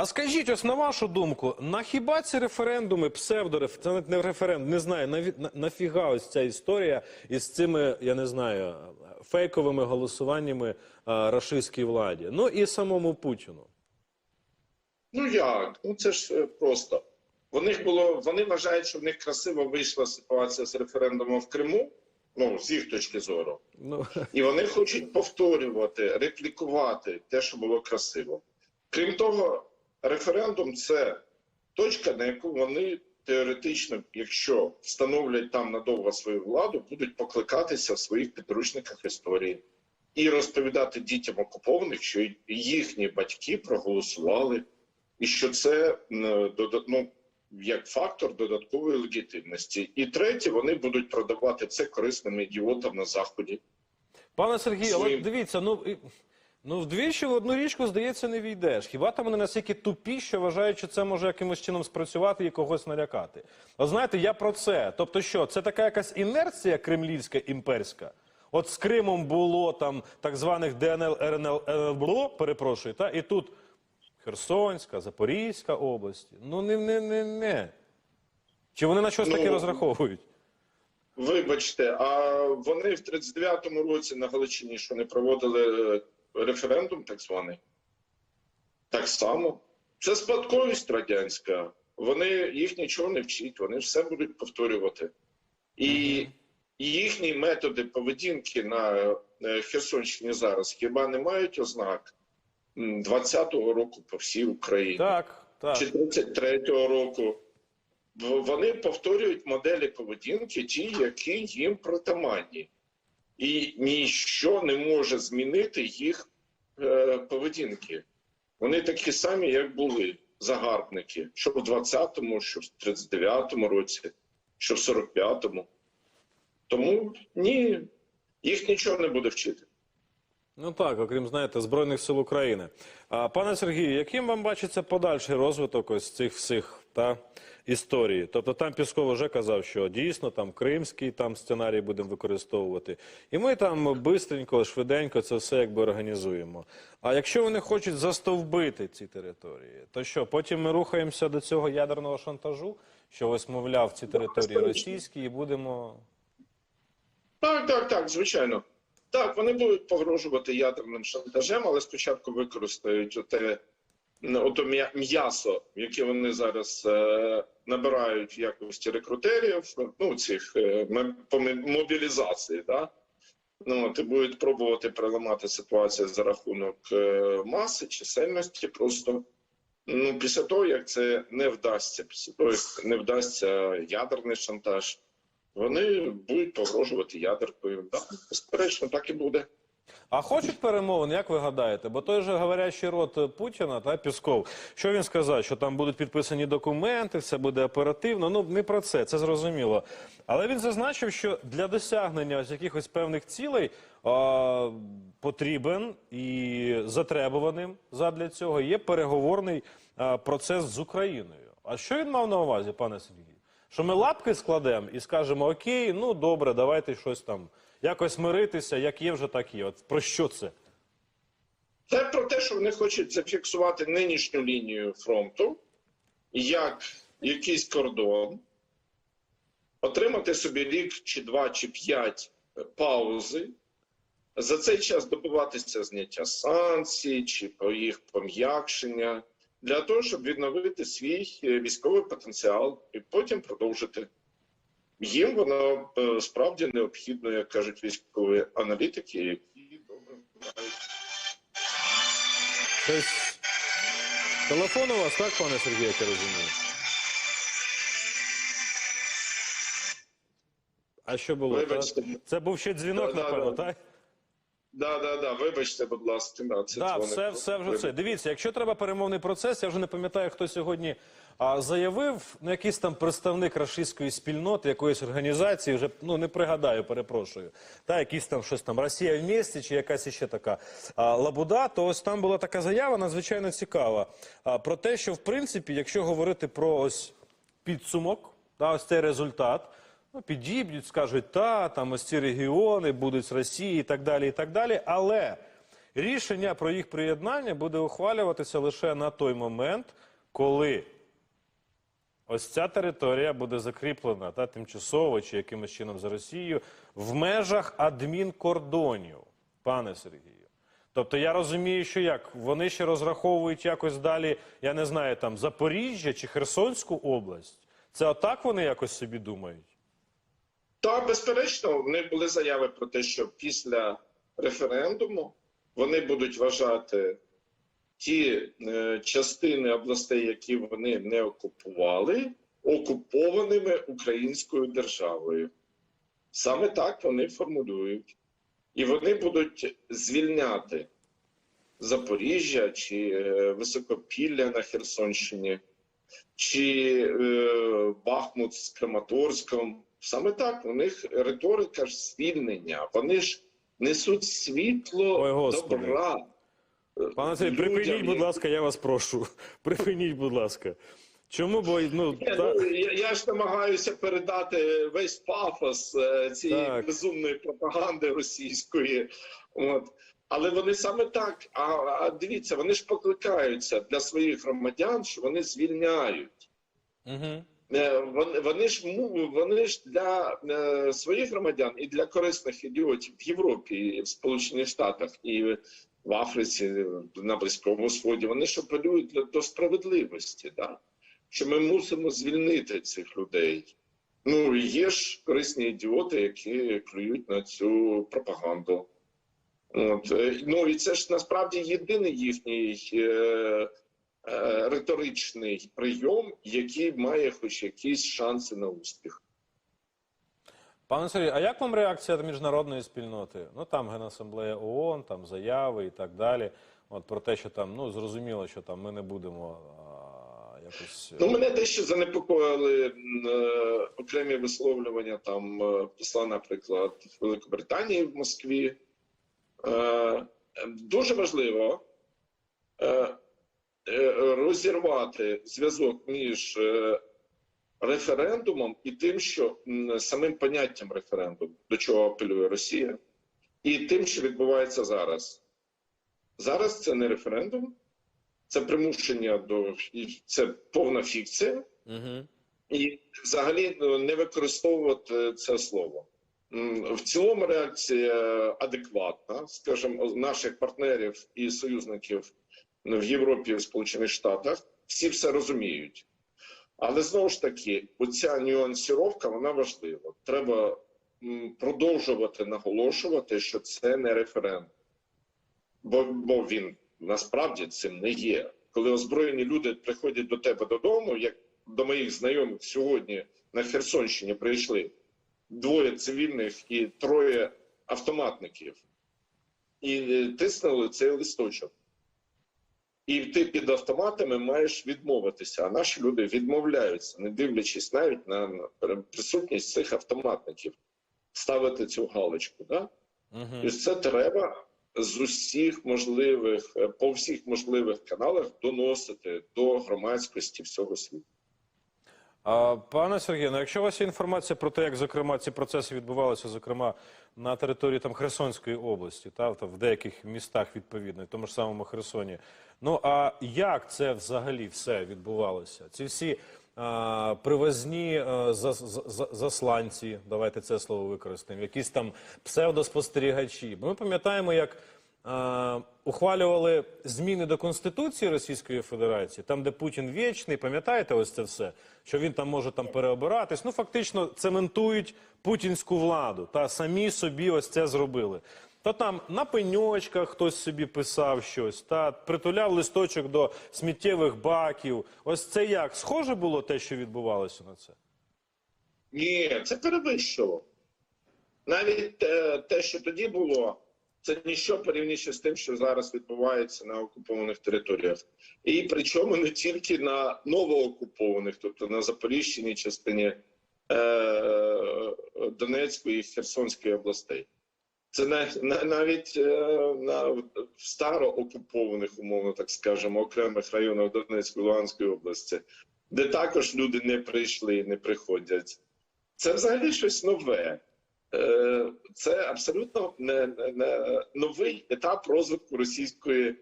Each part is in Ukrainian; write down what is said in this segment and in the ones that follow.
А скажіть, ось на вашу думку, на хіба ці референдуми, псевдореф, це навіть не референдум, не знаю, наві- на, нафіга ось ця історія із цими, я не знаю, фейковими голосуваннями а, рашистській владі, ну і самому Путіну. Ну як? Ну це ж е, просто. В них було, вони вважають, що в них красиво вийшла ситуація з референдумом в Криму, ну з їх точки зору. Ну, І вони хочуть повторювати, реплікувати те, що було красиво. Крім того, референдум це точка, на яку вони теоретично, якщо встановлять там надовго свою владу, будуть покликатися в своїх підручниках історії і розповідати дітям окупованих, що їхні батьки проголосували, і що це ну, як фактор додаткової легітимності. І третє, вони будуть продавати це корисним ідіотам на заході. пане Сергію, але дивіться, ну. Ну, вдвічі в одну річку, здається, не війдеш. Хіба там вони настільки тупі, що вважають, що це може якимось чином спрацювати і когось налякати? От знаєте, я про це. Тобто, що це така якась інерція кремлівська імперська. От з Кримом було там так званих ДНЛ, РНЛ, ЛНБЛО, перепрошую, та і тут Херсонська, Запорізька області. Ну не не не не. Чи вони на щось Ну, таке розраховують? Вибачте, а вони в 39-му році на Галичині, що не проводили е, референдум, так званий, так само. Це спадковість радянська. Вони їх нічого не вчать, вони все будуть повторювати. І їхні методи поведінки на е, Херсонщині зараз хіба не мають ознак м, 20-го року по всій Україні Так, так. чи 33-го року. Вони повторюють моделі поведінки, ті, які їм притаманні. І ніщо не може змінити їх е, поведінки. Вони такі самі, як були загарбники, що в 20-му, що в 39-му році, що в 45-му. Тому ні, їх нічого не буде вчити. Ну так, окрім знаєте, Збройних сил України. А, пане Сергію, яким вам бачиться подальший розвиток ось цих всіх та історій? Тобто там Пісков вже казав, що дійсно там кримський там сценарій будемо використовувати, і ми там бистренько, швиденько це все якби організуємо. А якщо вони хочуть застовбити ці території, то що потім ми рухаємося до цього ядерного шантажу, що ось мовляв ці території російські, і будемо. Так, так, так, звичайно. Так, вони будуть погрожувати ядерним шантажем, але спочатку використають оте, м, ото м'я- м'ясо, яке вони зараз е, набирають в якості рекрутерів, ну цих е, по мобілізації, да? Ну, і будуть пробувати переламати ситуацію за рахунок е, маси, чисельності. Просто ну, після того, як це не вдасться, після того, як не вдасться ядерний шантаж. Вони будуть погрожувати ядеркою. Да, безперечно, так і буде. А хочуть перемовин, як ви гадаєте? Бо той же говорящий рот Путіна та Пісков, що він сказав, що там будуть підписані документи, все буде оперативно. Ну не про це, це зрозуміло. Але він зазначив, що для досягнення ось якихось певних цілей а, потрібен і затребуваним задля цього є переговорний а, процес з Україною. А що він мав на увазі, пане Сергію? Що ми лапки складемо і скажемо: Окей, ну добре, давайте щось там якось миритися, як є вже так є. От про що це? Це про те, що вони хочуть зафіксувати нинішню лінію фронту як якийсь кордон, отримати собі рік чи два, чи п'ять паузи. За цей час добиватися зняття санкцій чи їх пом'якшення для того, щоб відновити свій е, військовий потенціал і потім продовжити. Їм воно е, справді необхідно, як кажуть військові аналітики, які добре знають. Телефон у вас, так, пане Сергію, як я розумію? А що було? Вибачте. Це був ще дзвінок, Да-да-да. напевно, так? Да, да, да, вибачте, будь ласка, да, це дзвоник. все, все вже це. Дивіться, якщо треба перемовний процес, я вже не пам'ятаю, хто сьогодні а, заявив, ну якийсь там представник рашистської спільноти, якоїсь організації, вже ну не пригадаю, перепрошую. Та якийсь там щось там Росія в місті чи якась іще така а, лабуда. То ось там була така заява, надзвичайно цікава. А, про те, що в принципі, якщо говорити про ось підсумок, та ось цей результат. Ну, підіб'ють, скажуть, та, там ось ці регіони будуть з Росії і так далі, і так далі. Але Рішення про їх приєднання буде ухвалюватися лише на той момент, коли ось ця територія буде закріплена та тимчасово чи якимось чином за Росією в межах адмінкордонів, пане Сергію. Тобто я розумію, що як вони ще розраховують якось далі, я не знаю, там Запоріжжя чи Херсонську область. Це отак вони якось собі думають? Так, безперечно, в них були заяви про те, що після референдуму вони будуть вважати ті е, частини областей, які вони не окупували, окупованими українською державою. Саме так вони формулюють. І вони будуть звільняти Запоріжжя чи е, Високопілля на Херсонщині, чи е, Бахмут з Краматорськом. Саме так, у них риторика ж звільнення. Вони ж несуть світло Ой, Господи. добра. Пане Сергій, людям, припиніть, будь ласка, я вас прошу. Припиніть, будь ласка. Чому бо ну Ні, та... ну, я, я ж намагаюся передати весь пафос е, цієї Так. безумної пропаганди російської. От. Але вони саме так. А, а дивіться, вони ж покликаються для своїх громадян, що вони звільняють. Угу. Е, Вони, ж вони ж для е, своїх громадян і для корисних ідіотів в Європі, в Сполучених Штатах і в Африці, на Близькому Сході. Вони ж апелюють до справедливості, да? що ми мусимо звільнити цих людей. Ну є ж корисні ідіоти, які клюють на цю пропаганду. От. е, Ну і це ж насправді єдиний їхній риторичний прийом, який має хоч якісь шанси на успіх. Пане Сергію, а як вам реакція міжнародної спільноти? Ну там Генасамблея ООН, там заяви і так далі. От про те, що там ну зрозуміло, що там ми не будемо а, якось. Ну, мене дещо занепокоїли е, окремі висловлювання там е, посла, наприклад, Великобританії в Москві. Е, Дуже важливо е, е, розірвати зв'язок між е, референдумом і тим, що самим поняттям референдум, до чого апелює Росія, і тим, що відбувається зараз. Зараз це не референдум, це примушення до це повна фікція, Угу. і взагалі ну, не використовувати це слово. В цілому реакція адекватна, скажімо, наших партнерів і союзників в Європі в Сполучених Штатах. Всі все розуміють. Але знову ж таки, оця нюансіровка вона важлива. Треба продовжувати наголошувати, що це не референдум, бо, бо він насправді цим не є. Коли озброєні люди приходять до тебе додому, як до моїх знайомих сьогодні на Херсонщині прийшли двоє цивільних і троє автоматників, і е, тиснули цей листочок. І ти під автоматами маєш відмовитися. А наші люди відмовляються, не дивлячись навіть на присутність цих автоматників, ставити цю галочку. Да? Угу. І це треба з усіх можливих, е, по всіх можливих каналах доносити до громадськості всього світу. Пане Сергію, ну якщо у вас є інформація про те, як зокрема ці процеси відбувалися, зокрема на території там Херсонської області, та в деяких містах відповідно, в тому ж самому Херсоні. Ну а як це взагалі все відбувалося? Ці всі а, привозні а, за, за, за- засланці, давайте це слово використаємо, якісь там псевдоспостерігачі. Бо ми пам'ятаємо, як а, ухвалювали зміни до Конституції Російської Федерації, там, де Путін вічний, пам'ятаєте ось це все? Що він там може там переобиратись. Ну, фактично, цементують путінську владу та самі собі ось це зробили. То там на пеньочках хтось собі писав щось, та притуляв листочок до сміттєвих баків. Ось це як? Схоже було те, що відбувалося на це? Ні, це перевищило. Навіть е, те, що тоді було, це ніщо порівняно з тим, що зараз відбувається на окупованих територіях. І причому не тільки на новоокупованих, тобто на Запоріжчині частині е, Донецької і Херсонської областей. Це на, на, навіть е, на староокупованих, умовно так скажемо, окремих районах Донецької Луганської області, де також люди не прийшли і не приходять. Це взагалі щось нове. Е, це абсолютно не, не, не новий етап розвитку російської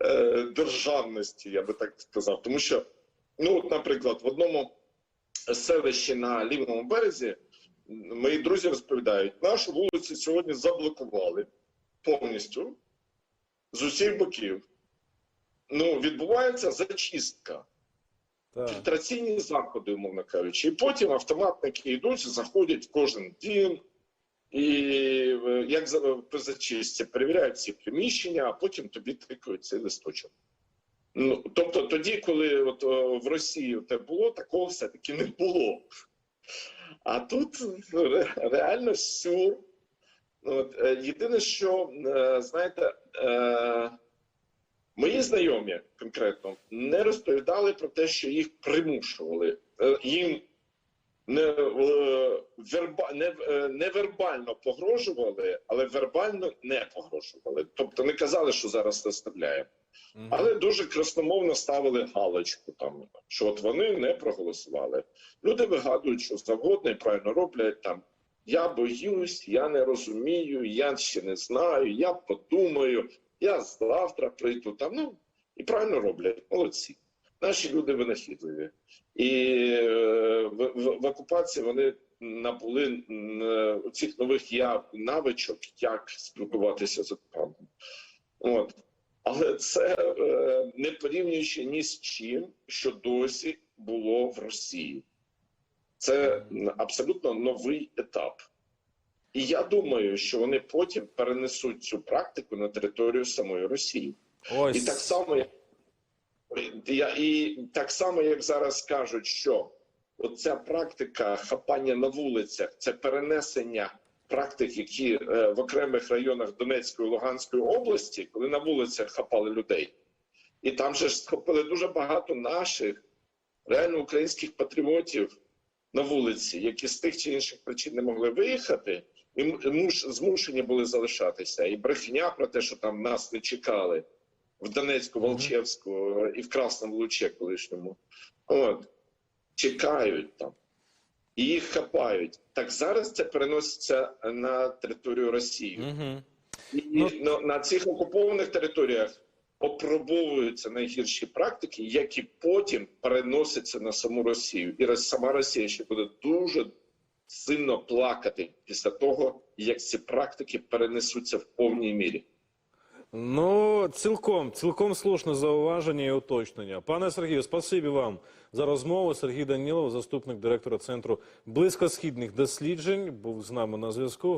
е, державності, я би так сказав. Тому що, ну, от, наприклад, в одному селищі на лівому березі мої друзі розповідають, нашу вулицю сьогодні заблокували повністю з усіх боків. Ну, відбувається зачистка Так. фільтраційні заходи, умовно кажучи. І потім автоматники йдуть, заходять в кожен дім, і е, як за- при зачистці перевіряють всі приміщення, а потім тобі тикають цей листочок. Ну, тобто тоді, коли от, в Росії те було, такого все-таки не було. А тут ну, ре- реально сюр. Ну, От, е, єдине, що, е, знаєте, Мої знайомі конкретно не розповідали про те, що їх примушували. Їм не, е, не, е, не погрожували, але вербально не погрожували. Тобто не казали, що зараз заставляємо. Мгм. Але дуже красномовно ставили галочку там, що от вони не проголосували. Люди вигадують, що завгодно і правильно роблять там. Я боюсь, я не розумію, я ще не знаю, я подумаю, я завтра прийду там. Ну і правильно роблять, молодці. Наші люди винахідливі. І е, в, в, в окупації вони набули е, цих нових я навичок, як спілкуватися з окупантом. От. Але це е, не порівнюючи ні з чим, що досі було в Росії. Це абсолютно новий етап. І я думаю, що вони потім перенесуть цю практику на територію самої Росії. Ось. І так само, як- і так само, як зараз кажуть, що оця практика хапання на вулицях це перенесення практик, які е, в окремих районах Донецької і Луганської області, коли на вулицях хапали людей, і там же ж схопили дуже багато наших реально українських патріотів на вулиці, які з тих чи інших причин не могли виїхати, і змушені були залишатися. І брехня про те, що там нас не чекали в Донецьку, Волчевську і в Красному Луче колишньому. От чекають там. І їх хапають. Так зараз це переноситься на територію Росії. Мгм. І Ну- на, на цих окупованих територіях опробовуються найгірші практики, які потім переносяться на саму Росію. І сама Росія ще буде дуже сильно плакати після того, як ці практики перенесуться в повній мірі. Ну, цілком, цілком слушне зауваження і уточнення. Пане Сергію, спасибі вам за розмову. Сергій Данілов, заступник директора центру близькосхідних досліджень, був з нами на зв'язку.